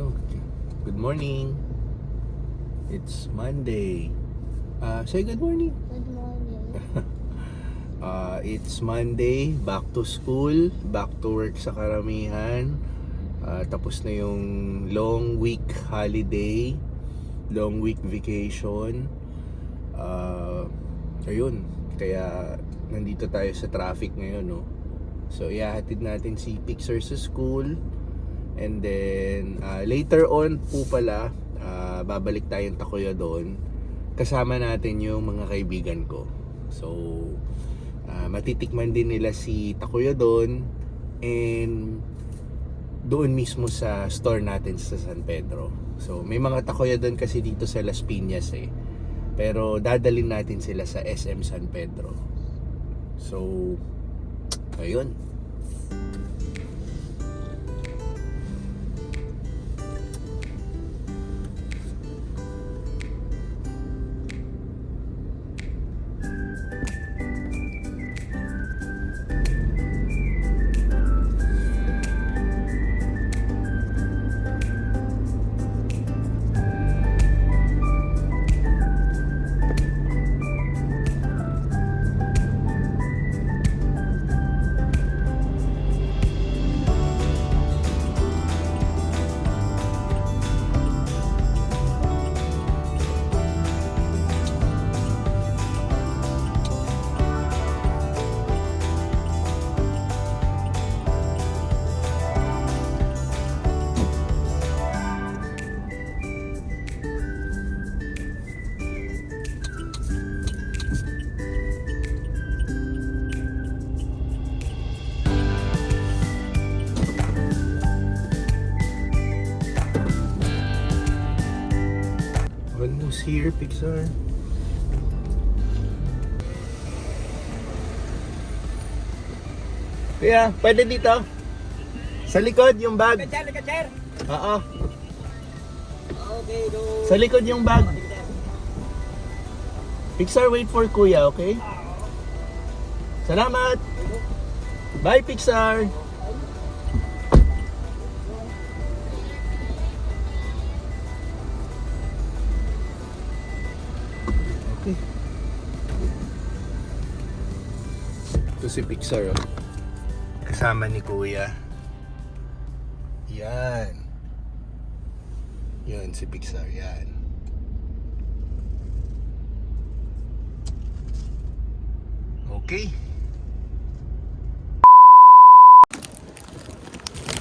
Ano? Good morning. It's Monday. Uh, say good morning. Good morning. Uh, it's Monday, back to school, back to work sa karamihan. Uh, tapos na yung long week holiday, long week vacation. Uh, ayun, kaya nandito tayo sa traffic ngayon, no? So, ihahatid natin si Pixar sa school. And then, uh, later on po pala, uh, babalik tayong Takoya doon. Kasama natin yung mga kaibigan ko. So, uh, matitikman din nila si Takoya doon. And doon mismo sa store natin sa San Pedro. So, may mga Takoya doon kasi dito sa Las Piñas eh. Pero dadalhin natin sila sa SM San Pedro. So, ayun. Almost here, Pixar. Kuya, pwede dito? Sa likod yung bag. Kacher, kacher. Oo. Okay, go. Sa likod yung bag. Pixar, wait for Kuya, okay? Salamat! Bye, Pixar! Okay. Ito si Pixar, oh. Kasama ni Kuya. Yan. Yan si Pixar, yan. Okay.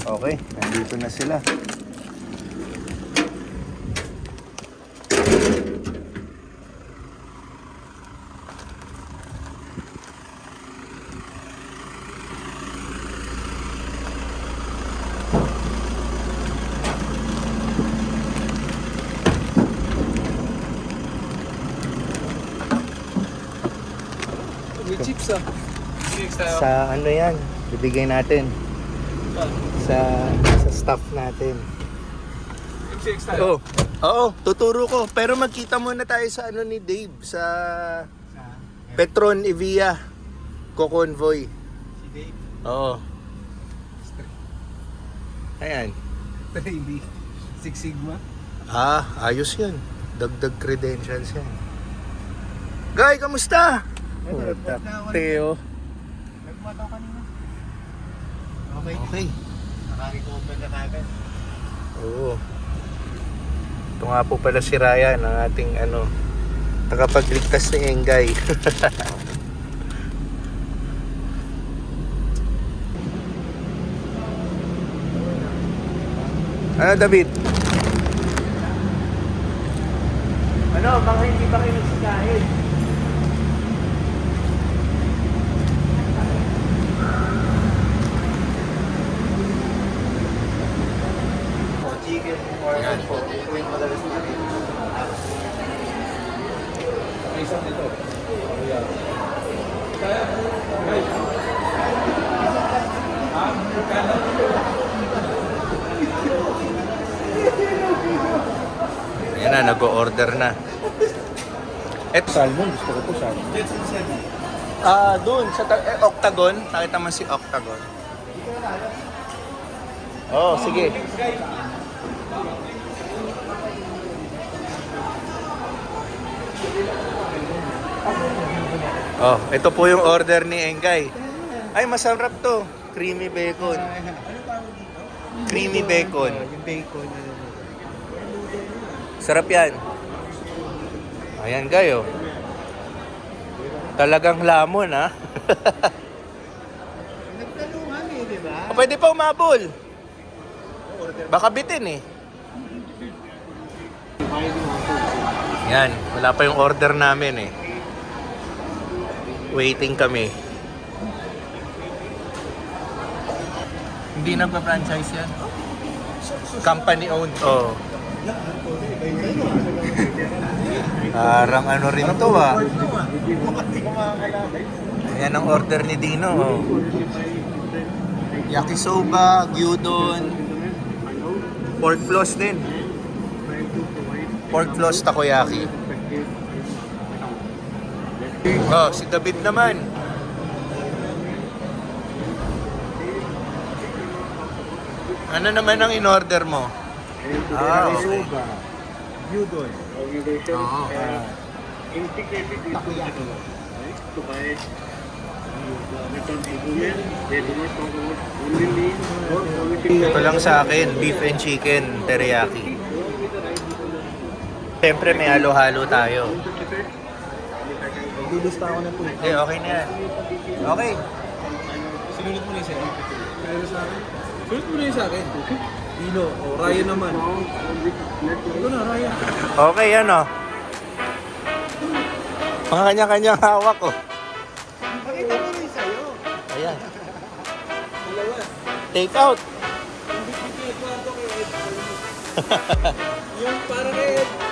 Okay, nandito na sila. Ah. Chips tayo. Sa ano yan, bibigay natin. Sa sa staff natin. Chips tayo. Oo. Oo, tuturo ko. Pero magkita muna tayo sa ano ni Dave sa Petron Evia Co-convoy. Si Dave. Oo. Ayan. Baby. Six Sigma. Ah, ayos yan. Dagdag credentials yan. Guy, kamusta? Teo. Nagmataw kanina. Okay. Okay. Nakarecover na kagad. Oo. Ito nga po pala si Ryan, ang ating ano, tagapagligtas ni Engay. ano David? Ano, baka hindi ba kayo? Chicken or ano po. Ito yung madalas natin. Isang dito. Yeah. Kaya, guys. Ah, kaya. Ayan na, nag-order na. Et salmon, gusto ko po salmon. Ah, doon sa eh, Octagon, nakita mo si Octagon. Oh, sige. Oh, ito po yung order ni Engay. Ay, masarap to. Creamy bacon. Ano dito? Creamy bacon. Oh, yung bacon. Ano, Sarap yan. Ayan, gayo. Talagang lamon, ha? Nagtanungan eh, di ba? O, Pwede pa umabol. Baka bitin eh. Yan, wala pa yung order namin eh. Waiting kami. Hindi na pa franchise yan. Company owned. Oh. Parang ano rin to ah. Yan ang order ni Dino. Oh. Yakisoba, gyudon, pork floss din. Pork floss takoyaki. Oh, si David naman. Ano naman ang in-order mo? Ah, okay. Soba. Gyudon. Oo. Takoyaki. Ito lang sa akin, beef and chicken teriyaki. Siyempre may halo-halo tayo. Lilista ako na po. Eh, okay na yan. Okay. Sinunod mo na yung sa'yo. Sinunod mo na yung sa akin. Dino, o Ryan naman. Ito na, Ryan. Okay, yan oh. Mga kanya-kanyang hawak oh. Pakita mo rin sa'yo. Ayan. Dalawa. Take out. Yung para kay Ed.